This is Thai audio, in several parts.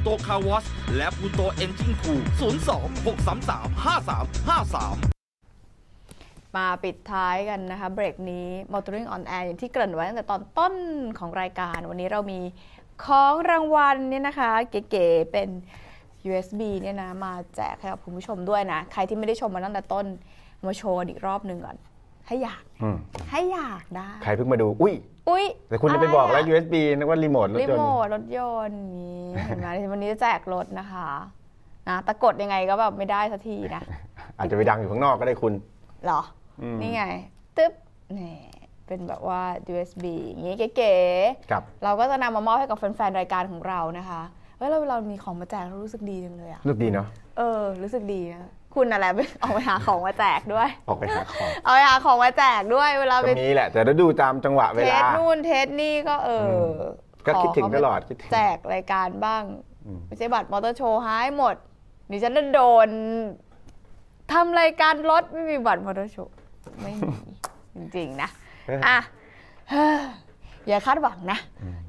ภัณฑ์พูโตคาวอสและพูโตเอนจินคู02 633 5353มาปิดท้ายกันนะคะ เบรกนี้ Motoring on Air อย่างที่เกริ่นไว้ตั้งแต่ตอนต้นของรายการ วันนี้เรามีของรางวัลเนี่ยนะคะ เก๋ๆเป็น USB เนี่ยนะ มาแจกให้กับคุณผู้ชมด้วยนะ ใครที่ไม่ได้ชมมาตั้งแต่ต้น มาโชว์กันอีกรอบหนึ่งก่อน ให้อยากอืมให้อยากได้ ใครเพิ่งมาดู อุ้ย อุ๊ยแต่คุณจะไปบอกแล้วะร USB นึกว่ารีโมทรถรียนโมต์ทรถยนต์นี่เห็นไหมวันนี้จะแจกรถนะคะนะแต่กดยังไงก็แบบไม่ได้สักทีนะ อาจจะไปดังอยู่ข้างนอกก็ได้คุณเหรออืมนี่ไง ตึ๊บนี่เป็นแบบว่า USB อย่างงี้เก๋ครับๆเราก็จะนำมามอบให้กับแฟนๆ รายการของเรานะคะเฮ้ยเราเรามีของมาแจกเรารู้สึกดีจังเลยอะลูกดีเนาะเออ รู้สึกดีนะ คุณอะไรไปเอาไปหาของมาแจกด้วย ออกไปหาของเอาไปหาของมาแจกด้วยเวลาก็ไปมีแหละ แต่เราดูตามจังหวะเวเทลาสนู่นเทสนี่ก็เอออก็คิดถึงขเขาไปตลอดคิดถึงแจกรายการบ้างอืมไม่ใช่บัตรมอเตอร์โชว์หายหมดดิฉันจะโดนทำรายการรถไม่มีบัตรมอเตอร์โชว์ไม่มีจริงๆนะอะเฮ้ออย่าคาดหวังนะ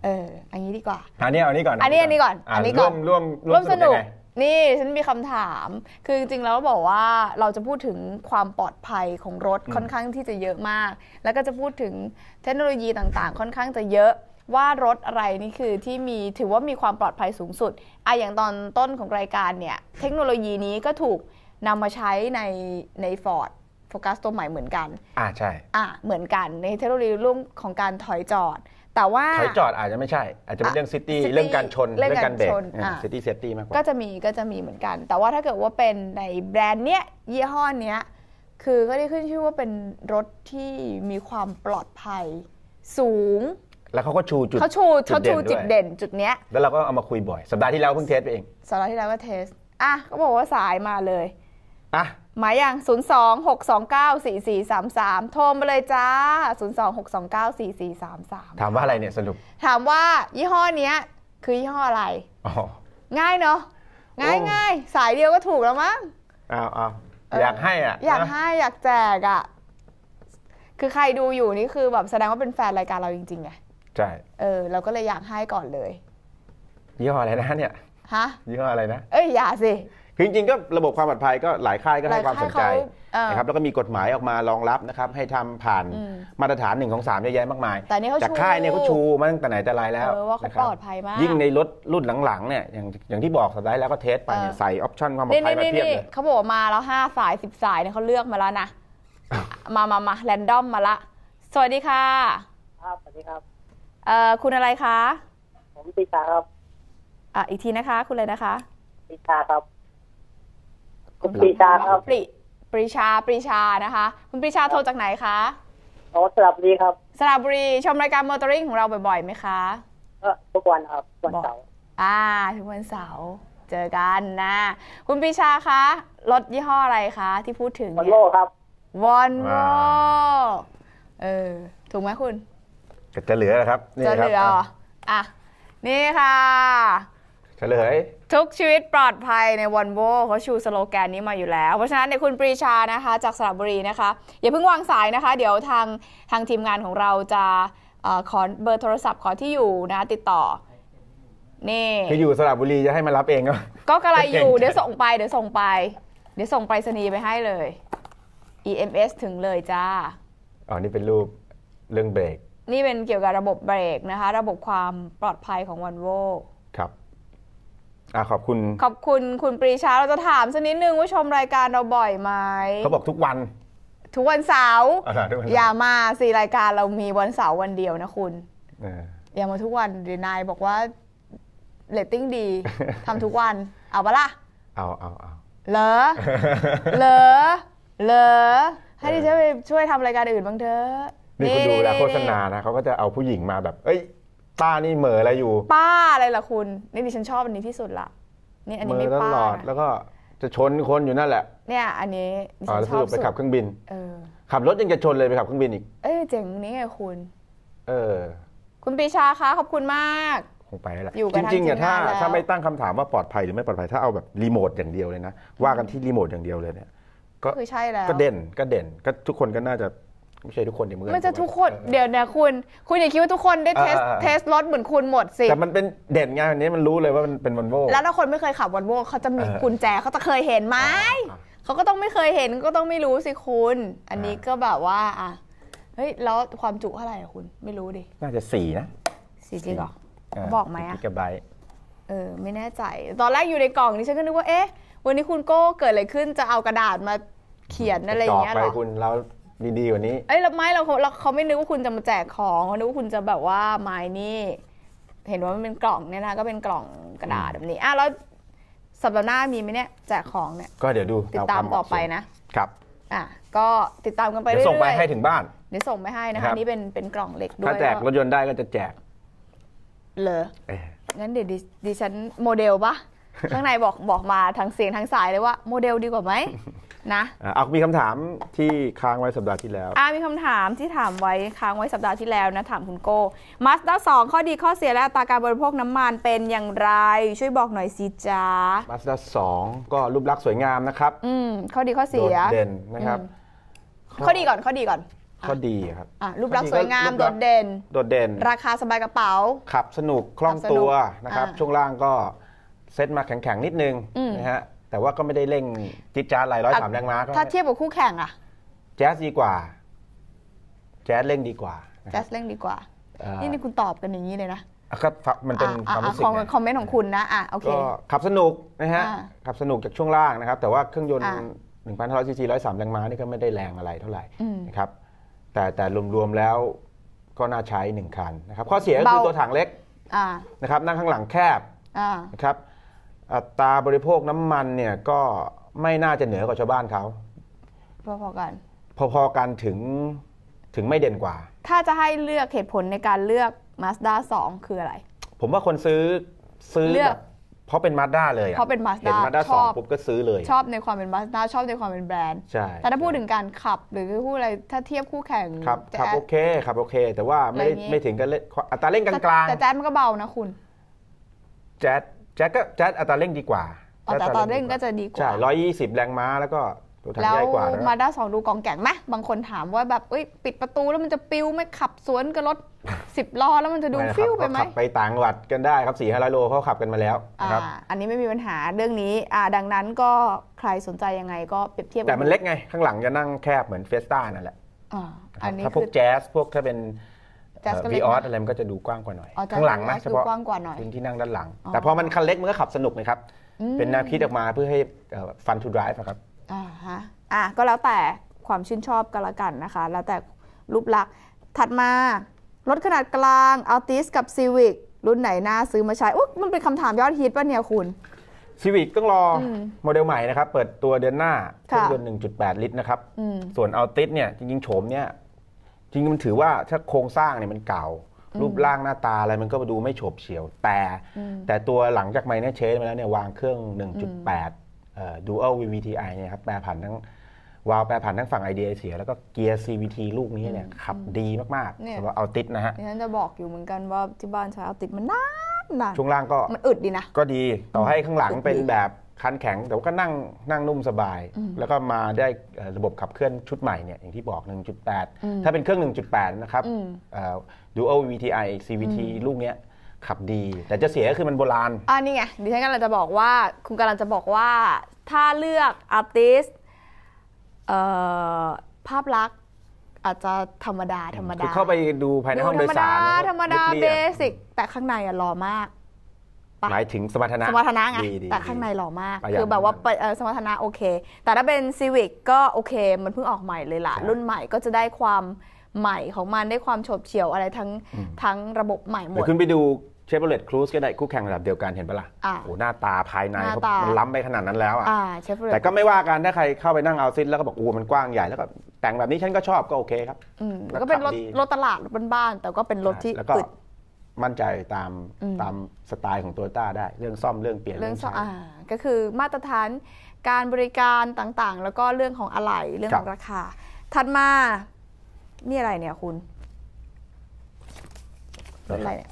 เออ อันนี้ดีกว่า อันนี้เอาอันนี้ก่อน อันนี้อันนี้ก่อนะอันนี้ก่อนร่วมร่วมร่วมสนุกยังไง นี่ฉันมีคำถาม คือจริงๆแล้วบอกว่าเราจะพูดถึงความปลอดภัยของรถค่อนข้างที่จะเยอะมาก แล้วก็จะพูดถึงเทคโนโลยีต่างๆ ค่อนข้างจะเยอะว่ารถอะไรนี่คือที่มีถือว่ามีความปลอดภัยสูงสุดอะอย่างตอนต้นของรายการเนี่ย เทคโนโลยีนี้ก็ถูกนำมาใช้ในใน Ford Focus ตัวใหม่เหมือนกัน อ่าใช่ อะเหมือนกันในเทคโนโลยีเรื่องของการถอยจอด แต่ว่าถอยจอดอาจจะไม่ใช่ อาจจะเป็นเรื่องซิตี้ City เรื่องการชนเรื่องเรื่องการเบรกการชนอะซิตี้เซฟตี้มากกว่าก็จะมีก็จะมีเหมือนกัน แต่ว่าถ้าเกิดว่าเป็นในแบรนด์เนี้ยยี่ห้อเนี้ยคือก็ได้ขึ้นชื่อว่าเป็นรถที่มีความปลอดภัยสูง แล้วเขาก็ชูจุดเขาชูเขาชูจุดวยเด่นจุดเนี้ยแล้วเราก็เอามาคุยบ่อย สัปดาห์ที่แล้วเพิ่งเทสไปเอง สัปดาห์ที่แล้วก็เทส อะเขาบอกว่าสายมาเลย อะ หมายอย่าง 0 2 6 2 9 4 4 3 3 โทรมาเลยจ้า 0 2 6 2 9 4 4 3 3 ถามว่าอะไรเนี่ยสรุป ถามว่ายี่ห้อเนี้ยคือยี่ห้ออะไรอ๋อง่ายเนาะ ง่ายโอ้ง่ายสายเดียวก็ถูกแล้วมั้งเอาเอาเออออยากให้อะ อยากนะให้อยากแจกอะ คือใครดูอยู่นี่คือแบบแสดงว่าเป็นแฟนรายการเราจริงๆไง ใช่ เออ เราก็เลยอยากให้ก่อนเลย ยี่ห้ออะไรนะเนี่ย ฮะ ยี่ห้ออะไรนะ เอ้ยอย่าสิ คือจริงๆก็ระบบความปลอดภัยก็หลายค่ายก็ให้หลายความสนใจค่ายเขาเออนะครับแล้วก็มีกฎหมายออกมารองรับนะครับให้ทำผ่านอืมมาตรฐาน1นึ่งของสามเยอะแยะมากมายแต่นี่เขาจากชูค่ายเนี่ยเขาชูมาตั้งแต่ไหนแต่ไรแล้วเออว่าเขานะครับปลอดภัยมากยิ่งในรถรุ่นหลังๆเนี่ยอย่างอย่างที่บอกสัปดาห์ที่แล้วก็เทสไปเนี่ยเออใส่ออปชั่นความปลอนี่ดภัยนี่มานี่เพียบนี่เลยเขาบอกว่ามาแล้วห้าสายสิบสายเนี่ยเขาเลือกมาแล้วนะมามามาแรนดอมมาละสวัสดีค่ะครับสวัสดีครับเอ่อคุณอะไรคะผมปีชาครับอะอีกทีนะคะ คุณอะไรนะคะปีชาครับ คุณปีชาครับปริปรีชาปรีชานะคะ คุณปรีชาโทรจากไหนคะโอ้สลับดีครับสระบุรีชมรายการมอเตอร์ริงของเราบ่อยๆไหมคะก็ทุกวันครับวันเสาร์อ่าทุกวันเสาร์เจอกันนะ คุณปรีชาคะรถยี่ห้ออะไรคะ ที่พูดถึงวันเนี่โลยครับวอนโวว้าเออถูกไหมคุณก็จะเหลือนะครับนี่จะคเหรับลือเหรออะนี่ค่ะเฉลย ทุกชีวิตปลอดภัยในวันโวเขาชูสโลแกนนี้มาอยู่แล้ว เพราะฉะนั้นเนี่ยคุณปรีชานะคะ จากสระบุรีนะคะ อย่าเพิ่งวางสายนะคะ เดี๋ยวทางทางทีมงานของเราจะเออขอเบอร์โทรศัพท์ขอที่อยู่นะ ติดต่อนี่คืออยู่สระบุรีจะให้มารับเองก็ก็กระไรอยู่เก่งจังเดี๋ยวส่งไปเดี๋ยวส่งไป เดี๋ยวส่งไปรษณีย์ไปให้เลย EMS ถึงเลยจ้าอ๋อนี่เป็นรูปเรื่องเบรกนี่เป็นเกี่ยวกับระบบเบรกนะคะ ระบบความปลอดภัยของวันโวครับ อะขอบคุณ ขอบคุณคุณปรีชาเราจะถามสักนิดนึงว่าชมรายการเราบ่อยไหมเขาบอกทุกวัน ทุกวันเสาร์อ่าทุกวันอย่ามาสิรายการเรามีวันเสาร์วันเดียวนะคุณเอออย่ามาทุกวันเดี๋ยวนายบอกว่าเรตติ้งดีทำทุกวันเอาปะล่ะเอาเอาเอาเหรอเหรอเหรอให้ดิฉันไปช่วยทำรายการอื่นบ้างเถอะนี่คุณดูแลวโฆษณานะเขาก็จะเอาผู้หญิงมาแบบ เอ้ย ป้านี่เหม่ออะไรอยู่ ป้าอะไรล่ะคุณ นี่ดิฉันชอบอันนี้ที่สุดละนี่อันเหนี้ม่อไม่ตป้าลอดนะแล้วก็จะชนคนอยู่นั่นแหละ เนี่ย อันนี้ดิอ๋อฉันแล้วชสอบรุปไปสุดขับเครื่องบินเออขับรถยังจะชนเลยไปขับเครื่องบินอีก เอ้ยเจ๋งนี้ไงคุณ เออ คุณปีชาคะขอบคุณมากคงไปแล้วแหละอยู่กัจนทั้งริงๆเนี่ยทีมถ้างานแล้วถ้าไม่ตั้งคำถามว่าปลอดภัยหรือไม่ปลอดภัยถ้าเอาแบบรีโมทอย่างเดียวเลยนะว่ากันที่รีโมทอย่างเดียวเลยเนี่ยก็คือใช่แล้วก็เด่นก็เด่นก็ทุกคนก็น่าจะ ไม่ใช่ทุกคนในเมืองมันจะทุกคนออเดี๋ยวนะคุณ คุณอย่าคิดว่าทุกคนได้เทสเออเออเออเทสรถเหมือนคุณหมดสิ แต่มันเป็นเด่นไงอันนี้มันรู้เลยว่ามันเป็นวันโวแล้วถ้าคนไม่เคยขับวอลโวเขาจะมีเออกุญแจเขาจะเคยเห็นไหมอ่าเขาก็ต้องไม่เคยเห็นก็ต้องไม่รู้สิคุณ อันนี้อ่าก็แบบว่าอะเฮ้ยแล้วความจุเท่าไหร่อะคุณไม่รู้ดิน่าจะสี่นะสี่จริงเหรอเบอกไหมอะกิกะไบต์เออไม่แน่ใจ ตอนแรกอยู่ในกล่องนี่ฉันก็นึกว่าเอ๊ะวันนี้คุณโก้เกิดอะไรขึ้นจะเอากระดาษมาเขียนอะไรอย่างเงี้ยจเหรไปอคุณเรา ดีๆกว่านี้ เอ้ยเราไม่เราเขาเราเขาไม่นึกว่าคุณจะมาแจกของเขานึกว่าคุณจะแบบว่าไม้นี่ เห็นว่ามันเป็นกล่องเนี่ยนะก็เป็นกล่องกระดาษแบบนี้อะแล้วสัปดาห์หน้ามีไหมเนี่ยแจกของเนี่ยก็เดี๋ยวดูติดตามต่อไปนะครับอะก็ติดตามกันไปเดี๋เรื่ยวส่งไปอยให้ถึงบ้านๆเดี๋ยวส่งไปให้นะครัคะบ นี่เป็นเป็นกล่องเหล็กด้วถ้ายแจกรถยนต์ได้ก็จะแจกเลยเอ้ยงั้นเดี๋ยวดิดิฉันโมเดลปะ ข้างในบอกบอกมาทางเสียงทางสายเลยว่าโมเดลดีกว่าไหมนะอะเอามีคำถามที่ค้างไว้สัปดาห์ที่แล้วอ่ามีคำถามที่ถามไว้ค้างไว้สัปดาห์ที่แล้วนะถามคุณโก้มาสด้าสองข้อดีข้อเสียและอัตราการบริโภคน้ำมันเป็นอย่างไร ช่วยบอกหน่อยสิจ้ามาสด้าสองก็รูปลักษณ์สวยงามนะครับอืมข้อดีข้อโดเสียดเด่นนะครับ ข้อดีก่อนข้อดีก่อนข้อดีครับอะรูปลักษณ์สข้อวยงามรูปโดลักดษณ์เด่น โดดเด่น ราคาสบายกระเป๋า ขับสนุกคล่องขับสนุกตัวนะครับอ่าช่วงล่างก็ เซ็ตมาแข็งๆนิดนึงอืมนะฮะแต่ว่าก็ไม่ได้เร่งจิ๊ดจ้าดอะไรร้อยสามแรงม้าก็ถ้าเทียบกับคู่แข่งอะแจ๊สดีกว่า แจ๊สเร่งดีกว่านะแจครับสเร่งดีกว่าอ่า นี่นี่คุณตอบกันอย่างนี้เลยนะอะครับครับมันเป็นอะความอะรู้สึกของไงคอมเมนต์ของคุณนะอะโอเคก็ขับสนุกนะฮะอ่าขับสนุกจากช่วงล่างนะครับ แต่ว่าเครื่องยนต์อ่า1,500ซีซี103แรงม้านี่ก็ไม่ได้แรงอะไรเท่าไหร่อืมนะครับ แต่แต่รวมๆแล้วก็น่าใช้1คันนะครับข้อเสียก็คือเบาตัวถังเล็กอ่านะครับนั่งข้างหลังแคบอ่านะครับ อัตราบริโภคน้ำมันเนี่ยก็ไม่น่าจะเหนือกว่าชาวบ้านเขาพอๆกัน พอๆกันถึงถึงไม่เด่นกว่า ถ้าจะให้เลือกเหตุผลในการเลือก Mazda 2 คืออะไร ผมว่าคนซื้อซื้อเลือกแบบเพราะเป็นมาด้าเลยอเพราะเป็น Mazda เห็นมาด้าชสอองบปุ๊บก็ซื้อเลย ชอบในความเป็น Mazda ชอบในความเป็นแบรนด์ใช่แต่ถ้าพูดถึงการขับหรือพูดอะไรถ้าเทียบคู่แข่งครับจะครับโอเคครับโอเค แต่ว่าไม่อะไรอย่างงี้ไม่ถึงกับเล่นอัตราเร่งกแต่ลางแต่แจ๊สมันก็เบานะคุณๆแจ๊ส แจ๊สก็แจ๊สอัตราเร่งดีกว่าอ๋อแต่อัตราเร่งก็จะดีกว่าใช่ร้อยยี่สิบแรงม้าแล้วก็ตัวถังแล้วใหญ่กว่านะมาด้าสองดูกองแก่งไหมบางคนถามว่าแบบเอ้ยปิดประตูแล้วมันจะปิวไหมขับสวนกับรถสิบล้อแล้วมันจะดูไม่นะครับฟิวไปไหมก็ขับไปต่างจังหวัดกันได้ครับสี่ห้าร้อยโลเขาขับกันมาแล้วอ่านะครับอันนี้ไม่มีปัญหาเรื่องนี้อ่าดังนั้นก็ใครสนใจยังไงก็เปรียบเทียบแต่มันเล็กไง ข้างหลังจะนั่งแคบเหมือนเฟสต้านั่นแหละอ่านะคอัรันบนี้ถ้าพคืวอกแจ๊สพวกถ้าเป็นแจ๊สก็เล็วีกออสนะอะไรมันก็จะดูกว้างกว่าหน่อยอ๋อ Jazz ข้างหลังนะ Vios เฉพาะดูกว้างกว่าหน่อยพื้นที่นั่งด้านหลังอ๋อแต่พอมันคันเล็กมันก็ขับสนุกนะครับอืมเป็นแนวคิดออกมาเพื่อให้ฟันทูดร i v e ครับอ่าฮะอะก็แล้วแต่ความชื่นชอบกันละกันนะคะ แล้วแต่รูปลักษณ์ถัดมารถขนาดกลาง Altis กับ Civic รุ่นไหนน่าซื้อมาใช้อุ๊ยมันเป็นคำถามยอดฮิตป่ะเนี่ยคุณซีวิกต้องรออมโมเดลใหม่นะครับ เปิดตัวเดือนหน้าเคค่ะรื่องยนต์1.8 ลิตรนะครับอืมส่วนอัลติสเนี่ยจริงๆโฉมเนี่ย จริงๆมันถือว่าถ้าโครงสร้างเนี่ยมันเก่า รูปร่างหน้าตาอะไรมันก็ดูไม่โฉบเฉี่ยว แต่อืมแต่ตัวหลังจากไมเนเชสมาแล้วเนี่ยวางเครื่อง 1.8เอ่อ Dual VVTi เนี่ยครับแปรผันทั้งวาล์วแปรผันทั้งฝั่ง IDA เสีย แล้วก็เกียร์ CVT ลูกนี้เนี่ยขับดีมากเนี่ยๆสำหรับอัลติสนะฮะดิฉันจะบอกอยู่เหมือนกันว่าที่บ้านใช้ Altis มันนานนานช่วงล่างก็มันอึดดีนะ ก็ดีต่อให้ข้างหลังอืมเป็นแบบ คันแข็งแต่ว่าก็นั่งนั่งนุ่มสบาย แล้วก็มาได้เอ่อระบบขับเคลื่อนชุดใหม่เนี่ยอย่างที่บอก 1.8 ถ้าเป็นเครื่อง 1.8 นะครับอืมเอ่อ Dual VTi CVT ลูกเนี้ยขับดี แต่จะเสียก็คือมันโบราณอ่านี่ไงดิฉันกำลังจะบอกว่า คุณกำลังจะบอกว่าถ้าเลือก Artist เอ่อภาพลักษณ์อาจจะธรรมดา ธรรมคืดาอเข้าไปดูภายในห้องโดยสารธรรมดาเรียบๆเบสิกแต่ข้างในอะหล่อมาก ปะหมายถึงสมรรถนะสมรรถนะไงดีดีแต่ข้างในหล่อมากประหยัดคือแบบว่าเปิดเอ่อสมรรถนะโอเค แต่ถ้าเป็น Civic ก็โอเค มันเพิ่งออกใหม่เลยล่ะใช่รุ่นใหม่ก็จะได้ความใหม่ของมันได้ความโฉบเฉี่ยวอะไรทั้งทั้งระบบใหม่หมเดี๋ยดวขึ้นไปดูเชฟโรเลตครูซก็ได้คู่แข่งระดับเดียวกันเห็นปะล่ะอะโอ้หน้าตาภายในหน้าเขาตามัมันล้ำไปขนาดนั้นแล้วอะอ่าเชฟโรเลแต่ตก็ไม่ว่ากันถ้าใครเข้าไปนั่งเอาซิทแล้วก็บอกโอ้มันกว้างใหญ่แล้วก็แต่งแบบนี้ฉันก็ชอบก็โอเคครับอืมแล้วก็เป็นรถขับดีรถตลาดรถบ้านๆแต่ก็เป็นรถที่แล้วก็อึด มั่นใจตามอืมตามสไตล์ของโตโยต้าได้ เรื่องซ่อมเรื่องเปลี่ยนเรื่องใช้อ่าก็คือมาตรฐานการบริการต่างๆ แล้วก็เรื่องของอะไหล่เรื่องของครับราคา ถัดมา นี่อะไรเนี่ยคุณรถอะไรเนี่ย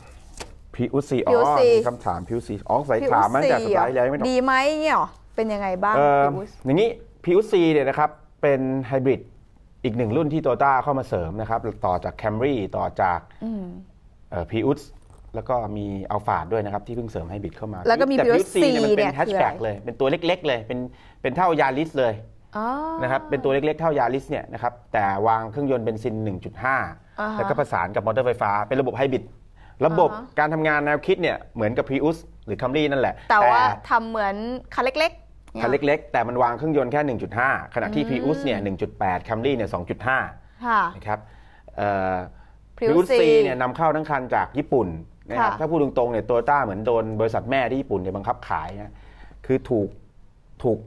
พีอุซีอ๋อ PUC มีคำถามพีอุซีอ๋อใส่ถามมาตั้งแต่สัปดาห์ที่แล้วไม่ต้องดีไหมเนี่ยหรอเป็นยังไงบ้างเอ่อพี่บุ๊ชอย่างนี้พีอุซีเนี่ยนะครับ เป็นไฮบริดอีกหนึ่งรุ่นที่โตต้าเข้ามาเสริมนะครับ ต่อจาก Camry ต่อจากอืม พีอุสแล้วก็มีอัลฟาดด้วยนะครับ ที่เพิ่งเสริมให้บิดเข้ามาแล้วก็มีแต่ Prius Prius C เนี่ยมัน C เป็เนี่นยแฮชคือแบ็กอะไร เลย เป็นตัวเล็ก ๆ เลย เป็นเป็นเท่ายาริสเลยอ๋อนะครับเป็นตัวเล็ก ๆ เท่ายาริสเนี่ยนะครับแต่วางเครื่องยนต์เบนซิน อ่า1.5 ฮะ แล้วก็ประสานกับมอเตอร์ไฟฟ้า เป็นระบบไฮบริดระบบอ่าฮะ การทำงานแนวคิดเนี่ยเหมือนกับ Prius หรือ Camry นั่นแหละ แต่ว่าทำเหมือนคันเล็กๆคันเล็ก ๆ แต่มันวางเครื่องยนต์แค่ 1.5 ขณะที่ Prius เนี่ย 1.8 Camry เนี่ย 2.5 ค่ะ นะครับเอ่อ Prius Prius C C เนี่ยนำเข้าทั้งคันจากญี่ปุ่นนะครับค่ะถ้าพูดตรงๆเนี่ยโตโยต้าเหมือนโดนบริษัทแม่ที่ญี่ปุ่นเนี่ยบังคับขายนะคือถูกถูก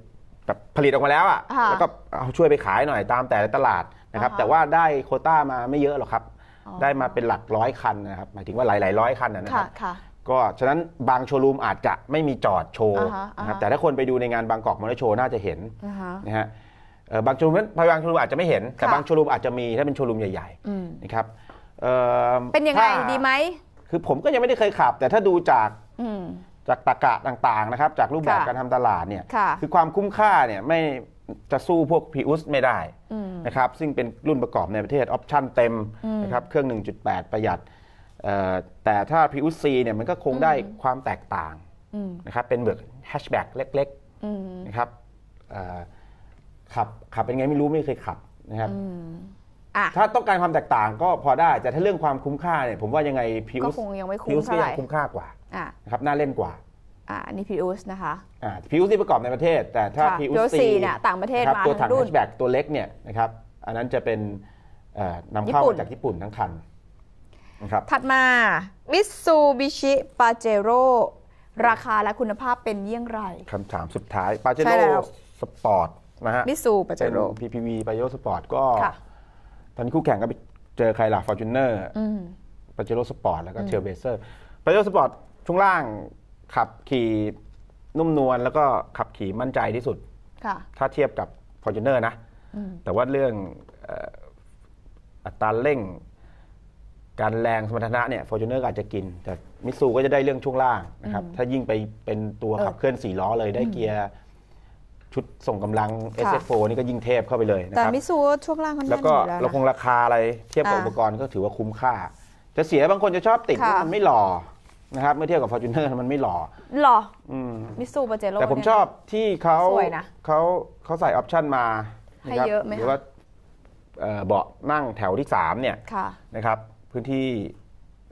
แบบผลิตออกมาแล้วอะค่ะแล้วก็เอาช่วยไปขายหน่อยตามแต่ละตลาดนะครับอ่าฮะแต่ว่าได้โควต้ามาไม่เยอะหรอกครับอ๋อได้มาเป็นหลักร้อยคันนะครับหมายถึงว่าหลายๆร้อยคันนะนะคค่ะรับค่ะก็ฉะนั้นบางโชว์รูมอาจจะไม่มีจอดโชว์อ่าฮะนะครับอ่าฮะแต่ถ้าคนไปดูในงานบางกอกมอเตอร์โชว์น่าจะเห็นอ่าฮะนะฮะเอ่อบางโชว์รูมนั้นบางโชว์รูมอาจจะไม่เห็นแต่ค่ะบางโชว์รูมอาจจะมีถ้าเป็นโชว์รูมใหญ่อืมๆนะครับ เอ่อเป็นยังไงถ้าดีไหมคือผมก็ยังไม่ได้เคยขับ แต่ถ้าดูจากอืมจากตรกกะต่างๆนะครับ จากรูปแบบค่ะการทำตลาดเนี่ยค่ะคือความคุ้มค่าเนี่ยไม่จะสู้พวก p ิอุสไม่ได้อืมนะครับ ซึ่งเป็นรุ่นประกอบในประเทศออปชั่นเต็มอืมนะครับเครื่อง 1.8 ประหยัดเอ่อแต่ถ้า p ิอุสซีเนี่ยมันก็คงได้ความแตกต่างอืมนะครับเป็นแบบแฮชแบ็กเล็กอืมๆนะครับเอ่อขับขับเป็นไงไม่รู้ไม่เคยขับนะครับอืมอะ ถ้าต้องการความแตกต่างก็พอได้แต่ถ้าเรื่องความคุ้มค่าเนี่ยผมว่ายังไงพิวก็ส์คงยังไม่คุ้พิมวส์เท่าก็ไหยัร่งคุ้มค่ากว่าอะนะครับน่าเล่นกว่าอะอันนี้พิอุสนะคะอ่าพิวส์ที่ประกอบในประเทศ แต่ถ้าค่ะพิว Prius ส์ C เนี่ยต่างประเทศครับมาตัวถังทั้งรุ่แฮนชแบ็กตัวเล็กเนี่ยนะครับอันนั้นจะเป็นเอ่อนำเข้าญี่ปุ่นมาจากญี่ปุ่นทั้งคันนะครับถัดมา Mitsubishi Pajero ราคาและคุณภาพเป็นเยี่ยงไรคำถามสุดท้ายปาเจใช่โร่แล้วสปอร์ตนะฮะมิสูปาเจเป็นโร่ PPV ปาเจโร่สปอร์ตก็ค่ะ ตอนนี้คู่แข่งก็ไปเจอใครล่ะฟอร์จูเนอร์อืมปาเจโร่สปอร์ตแล้วก็เทลเบเซอร์ปาเจโร่สปอร์ตช่วงล่างขับขี่นุ่มนวลแล้วก็ขับขี่มั่นใจที่สุดค่ะถ้าเทียบกับ f o r t u n e r นะอืมแต่ว่าเรื่องเอ่ออัตราเร่ง การแรงสมรรถนะเนี่ย f o r t u n e r อาจจะกิน แต่มิสูก็จะได้เรื่องช่วงล่างนะครับ ถ้ายิ่งไปเป็นตัวเออขับเคลื่อนสี่ล้อเลยได้เกียร์ ชุดส่งกำลังค่ะ SF4 นี่ก็ยิ่งเทพเข้าไปเลยนะแต่ครับมิสูช่วงล่างค่อนแล้ข้าวงก็ดีแล้วเราคงนะราคาอะไรเทียบกับอ่าอุปกรณ์ก็ถือว่าคุ้มค่า จะเสียบางคนจะชอบติดค่ะว่ามันไม่หล่อนะครับเมื่อเทียบกับ f o r t u n e r มันไม่หล่อหรออืมมิสูปาเจโร่แต่ผมชอบที่เขาสวยนะเขาเขาใส่ออปชันมาให้นะครับเยอะไหมคะรือว่าเอ่อเบาะนั่งแถวที่ 3 เนี่ยค่ะนะครับ พื้นที่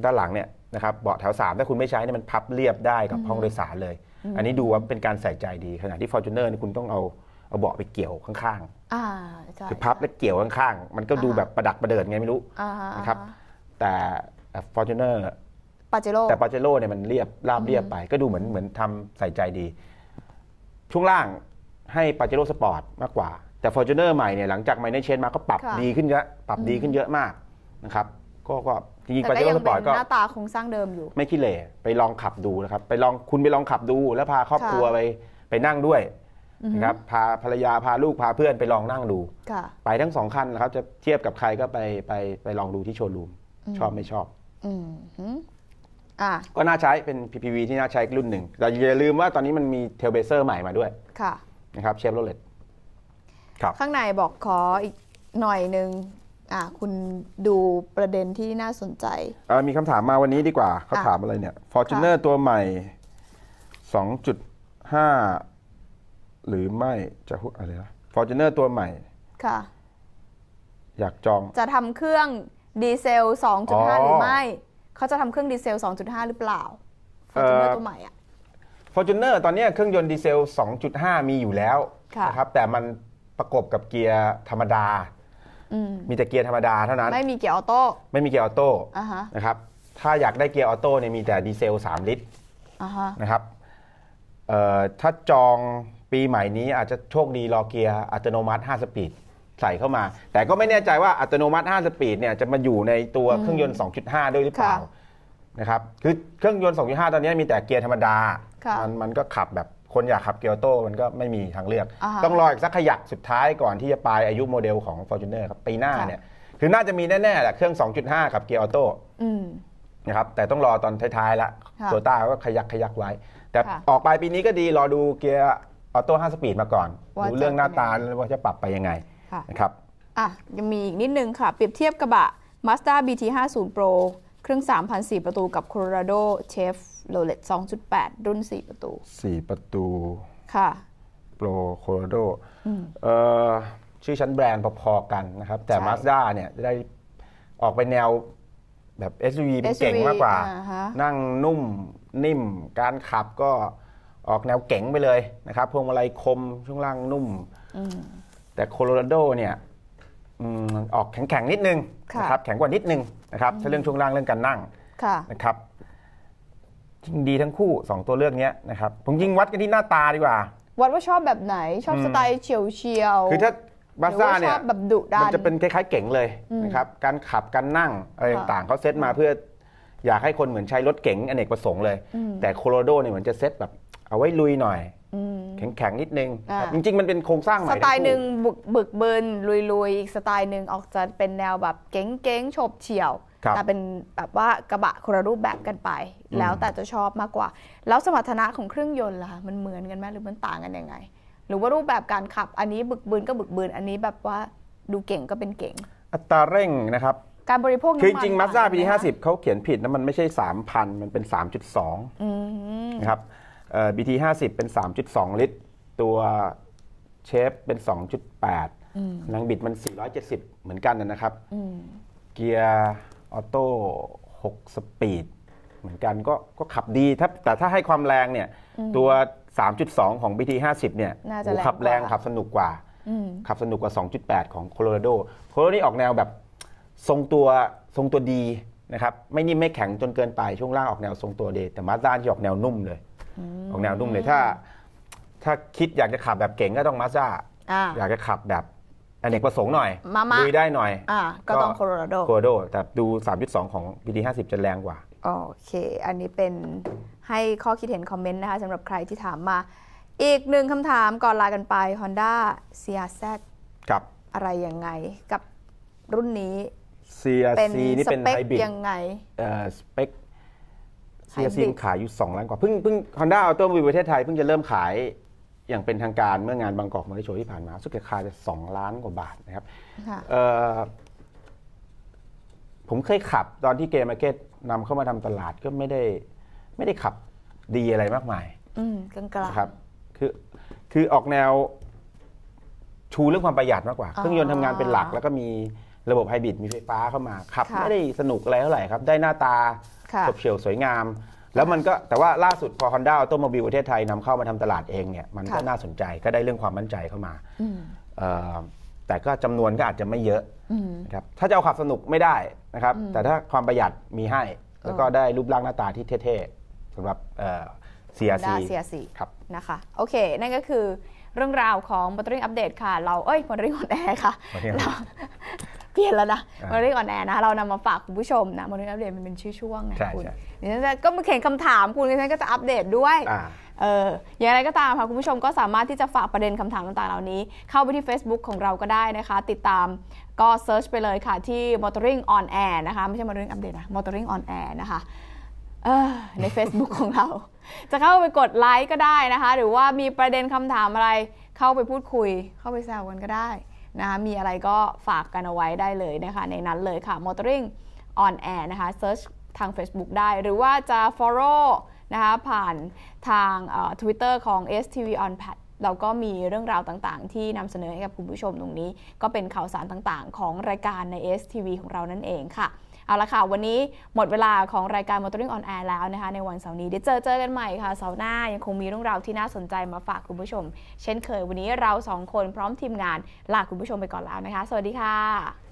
ด้านหลังเนี่ยนะครับเบาะแถว 3 ถ้าคุณไม่ใช้เนี่ยมันพับเรียบได้กับห้องโดยสารเลย อันนี้ดูว่าเป็นการใส่ใจดีขณะที่ Fortuner นี่คุณต้องเอาเอาเบาะไปเกี่ยวข้างอ่าใช่ๆคือพับและเกี่ยวข้างๆ มันก็ดูอ่าฮะแบบประดักประเดิดไงไม่รู้อ่าฮนะครับ แต่ฟอร์จูเนอร์ปาเจโร่แต่ปาเจโร่เนี่ยมันเรียบราบเรียบไป ก็ดูเหมือนเหมือนทำใส่ใจดี ช่วงล่างให้ปาเจโร่สปอร์ตมากกว่า แต่ f o r t u n e r ใหม่เนี่ยหลังจากไมเนเชนมาก็ปรับค่ะดีขึ้นเยอะปรับดีขึ้นเยอะมากนะครับ ก็ก็ จริงๆแต่ปาก็เจโร่ยังสปอร์ตเป็นก็หน้าตาโครงสร้างเดิมอยู่ ไม่ขี้เหร่ไปลองขับดูนะครับ ไปลองคุณไปลองขับดู แล้วพาครอบค่ะครัวไปไปนั่งด้วยอือฮึนะครับพาภรรยาพาลูกพาเพื่อนไปลองนั่งดูค่ะไปทั้งสองคันนะครับจะเทียบกับใครก็ไปไปไปลองดูที่โชว์รูมชอบไม่ชอบอืมหืมอ่าก็น่าใช้เป็น PPV ที่น่าใช้รุ่นหนึ่งแต่อย่าลืมว่าตอนนี้มันมีเทลเบเซอร์ใหม่มาด้วยค่ะนะครับเชฟโรเลตครับข้างในบอกขออีกหน่อยหนึ่ง อ่าคุณดูประเด็นที่น่าสนใจเอ่อมีคำถามมาวันนี้ดีกว่าเขาอะถามอะไรเนี่ย Fortuner ตัวใหม่ 2.5 หรือไม่จะพูดอะไรนะ Fortuner ตัวใหม่ ค่ะ อยากจอง จะทำเครื่องดีเซลอ๋อ2.5 หรือไม่ เขาจะทำเครื่องดีเซล 2.5 หรือเปล่าฟอร์จูเนอเอ่ร์อตัวใหม่อะ Fortuner ตอนนี้เครื่องยนต์ดีเซล 2.5 มีอยู่แล้วค่ะ นะครับแต่มันประกบกับเกียร์ธรรมดาอื มมีแต่เกียร์ธรรมดาเท่านั้น ไม่มีเกียร์ออโต้ไม่มีเกียร์ออโต้อ่าฮะนะครับถ้าอยากได้เกียร์ออโต้เนี่ยมีแต่ดีเซล 3 ลิตรอ่าฮะนะครับเอ่อถ้าจองปีใหม่นี้อาจจะโชคดีรอเกียร์อัตโนมัติ 5 สปีดใส่เข้ามา แต่ก็ไม่แน่ใจว่าอัตโนมัติ 5 สปีดเนี่ยจะมาอยู่ในตัวเครื่องยนต์ 2.5 ด้วยหรือเปล่าค่ะนะครับคือเครื่องยนต์ 2.5 ตอนนี้มีแต่เกียร์ธรรมดาค่ะมันมันก็ขับแบบ คนอยากขับเกียร์ออโต้มันก็ไม่มีทางเลือกอ่าฮะต้องรออีกสักขยักสุดท้ายก่อนที่จะปลายอายุโมเดลของ Fortuner ครับปีหน้าค่ะเนี่ยคือน่าจะมีแน่ๆแหละเครื่อง 2.5 กับเกียร์ออโต้อืมนะครับแต่ต้องรอตอนท้ายๆละค่ะโตต้าก็ขยักขยักไว้ แต่ค่ะออกไปปีนี้ก็ดีรอดูเกียร์ออโต้5สปีดมาก่อนว่าดูเรื่องหน้าตาจะเป็นยังไงว่าจะปรับไปยังไงค่ะนะครับอะยังมีอีกนิดนึงค่ะ เปรียบเทียบกระบะ Mazda BT 50 Pro เค รื่อง3,004 ประตูกับ Colorado Chevrolet 2.8 รุ่น 4 ประตู4ประตูค่ะ โปรโคโรโดเอ่อชื่อชั้นแบรนด์พอๆกันนะครับ แต่ใช่ Mazda เนี่ยจะได้ออกไปแนวแบบ SUV เป็นเก่ง SUV มากกว่า อ่าฮะ นั่งนุ่มนิ่ม การขับก็ออกแนวเก๋งไปเลยนะครับพวงมาลัยคมช่วงล่างนุ่ม แต่โคโลราโดเนี่ย อืมออกแข็งๆนิดนึงค่ะนะครับแข็งกว่านิดนึงนะครับถ้าเรื่องช่วงล่างเรื่องการนั่งค่ะนะครับจริงดีทั้งคู่ 2 ตัวเลือกเนี้ยนะครับผมยิงวัดกันที่หน้าตาดีกว่า วัดว่าชอบแบบไหนชอบอืมสไตล์เฉียวเฉียวๆคือถ้าบาหรือซ่าว่าเนี่ชยอบแบบดุดันมันจะเป็นคล้ายๆเก๋งเลยนะครับการขับการนั่งอะไรค่ะต่างๆเขาเซตมาเพื่ออยากให้คนเหมือนใช้รถเก๋งอเนกประสงค์เลย แต่โคโลราโดเนี่ยเหมือนจะเซตแบบเอาไว้ลุยหน่อย อืมแข็งๆนิดนึงอ่าครับจริง ๆ มันเป็นโครงสร้างใหสม่ไตล์ทั้หนึ่งคู่บึกบึกเบินลุยลุยอีกสไตล์หนึ่งออกจะเป็นแนวแบบเก๋งเก๋งๆโฉบเฉี่ยวครับแต่เป็นแบบว่ากระบะคนละรูปแบบกันไปอืมแล้วแต่จะชอบมากกว่า แล้วสมรรถนะของเครื่องยนต์ล่ะมันเหมือนกันไหมหรือมันต่างกันยังไง หรือว่ารูปแบบการขับอันนี้บึกบืนก็บึกบืนอันนี้แบบว่าดูเก่งก็เป็นเก่ง อัตราเร่งนะครับการบริโภคน้ำคือมันจริงมาสด้าต่งปีกันไหห้าสิบเขาเขียนผิดนะมันไม่ใช่3,000มันเป็น3.2อืมนะครับ เอ่อ BT 50เป็น 3.2 ลิตร ตัวเชฟเป็น 2.8แรงบิดมัน 470 เหมือนกันนะครับอืมเกียร์ออโต้6สปีดเหมือนกันก็ก็ขับดีถ้าแต่ถ้าให้ความแรงเนี่ย ตัว 3.2 ของ BT 50เนี่ยน่าจะโอ้แรงขับแรงกว่าขับสนุกกว่าอืมขับสนุกกว่า 2.8 ของโคโลราโดโคโลราโดนี่ออกแนวแบบทรงตัวทรงตัวดีนะครับ ไม่นิ่มไม่แข็งจนเกินไปช่วงล่างออกแนวทรงตัวดีแต่มาสด้าที่ออกแนวนุ่มเลย ออกแนวนุ่มเลยถ้า ถ้าคิดอยากจะขับแบบเก่งก็ต้องมาสด้าอ่าอยากจะขับแบบอเนกประสงค์หน่อยมามาลุยได้หน่อยอ่าก็ต้องโคโลราโดโคโลราโด แต่ดู 3.2 ของ PT 50 จะแรงกว่า โอเค อันนี้เป็นให้ข้อคิดเห็นคอมเมนต์นะคะสำหรับใครที่ถามมา อีกหนึ่งคำถามก่อนลากันไป Honda CRZ กับอะไรยังไงกับรุ่นนี้ CRC เป็นนี่สเป็นเปคไฮบริดยังไงเอ่อสเปค ไฮ CRC บริดขายอยู่ 2 ล้านกว่าเพิ่งเพิ่ง Honda Automobile ประเทศไทยเพิ่งจะเริ่มขายอย่างเป็นทางการเมื่องานบางกอกมอเตอร์โชว์ที่ผ่านมาสุดขายจะ2ล้านกว่าบาทนะครับค่ะเอ่อผมเคยขับตอนที่เกมมาร์เก็ตนำเข้ามาทำตลาดก็ไม่ได้ไม่ได้ขับดีอะไรมากมายอืมกลางกลางนะครับคือคือออกแนวชูเรื่องความประหยัดมากกว่าอ๋อเครื่องยนต์ทำงานเป็นหลักแล้วก็มี ระบบไฮบริดมีไฟฟ้าเข้ามาขับค่ะไม่ได้สนุกอะไรเท่าไหร่ครับ ได้หน้าตาค่ะฉบเฉี่ยวสวยงาม แล้วมันก็แต่ว่าล่าสุดพอ Honda Automobile ประเทศไทยนำเข้ามาทำตลาดเองเนี่ยมันก็ค่ะน่าสนใจก็ได้เรื่องความมั่นใจเข้ามาอืมเอ่อแต่ก็จำนวนก็อาจจะไม่เยอะอืมนะครับถ้าจะเอาขับสนุกไม่ได้นะครับ แต่ถ้าความประหยัดมีให้ แล้วก็เออได้รูปร่างหน้าตาที่เท่ๆสำหรับเอ่อ CRC Honda CRC ครับนะคะโอเค นั่นก็คือเรื่องราวของ Motoring Update ค่ะ เราเอ้ย Motoring on Air ค่ะ Motoring on เราเปลี่ยนแล้วนะอ่า Motoring on Air นะเรานำมาฝากคุณผู้ชมนะ Motoring Update มันเป็นชื่อช่วงนะใช่คุณใช่ดิฉันจะก็มาเขียนคำถามคุณดิฉันก็จะอัปเดตด้วยอ่าเอออย่างไรก็ตามค่ะคุณผู้ชมก็สามารถที่จะฝากประเด็นคำถามต่างๆเหล่านี้ เข้าไปที่ Facebook ของเราก็ได้นะคะ ติดตามก็เซิร์ชไปเลยค่ะที่ Motoring on Air นะคะไม่ใช่ Motoring Update นะ Motoring on Air นะคะเออใน Facebook ของเรา จะเข้าไปกดไลค์ก็ได้นะคะ หรือว่ามีประเด็นคำถามอะไรเข้าไปพูดคุย เข้าไปแซวกันก็ได้ นะคะมีอะไรก็ฝากกันเอาไว้ได้เลยนะคะในนั้นเลยค่ะ Motoring on Air นะคะเซิร์ชทาง Facebook ได้ หรือว่าจะ follow นะคะผ่านทางเอ่อ Twitter ของ STV on Pad เราก็มีเรื่องราวต่างๆ ที่นำเสนอให้กับคุณผู้ชมตรงนี้ ก็เป็นข่าวสารต่างๆ ของรายการใน STV ของเรานั่นเองค่ะ เอาละค่ะ วันนี้หมดเวลาของรายการ Motoring on Air แล้วนะคะ ในวันเสาร์นี้เดี๋ยวเจอเจอกันใหม่ค่ะเสาร์หน้ายังคงมีเรื่องราวที่น่าสนใจมาฝากคุณผู้ชม เช่นเคยวันนี้เราสองคนพร้อมทีมงานลาคุณผู้ชมไปก่อนแล้วนะคะ สวัสดีค่ะ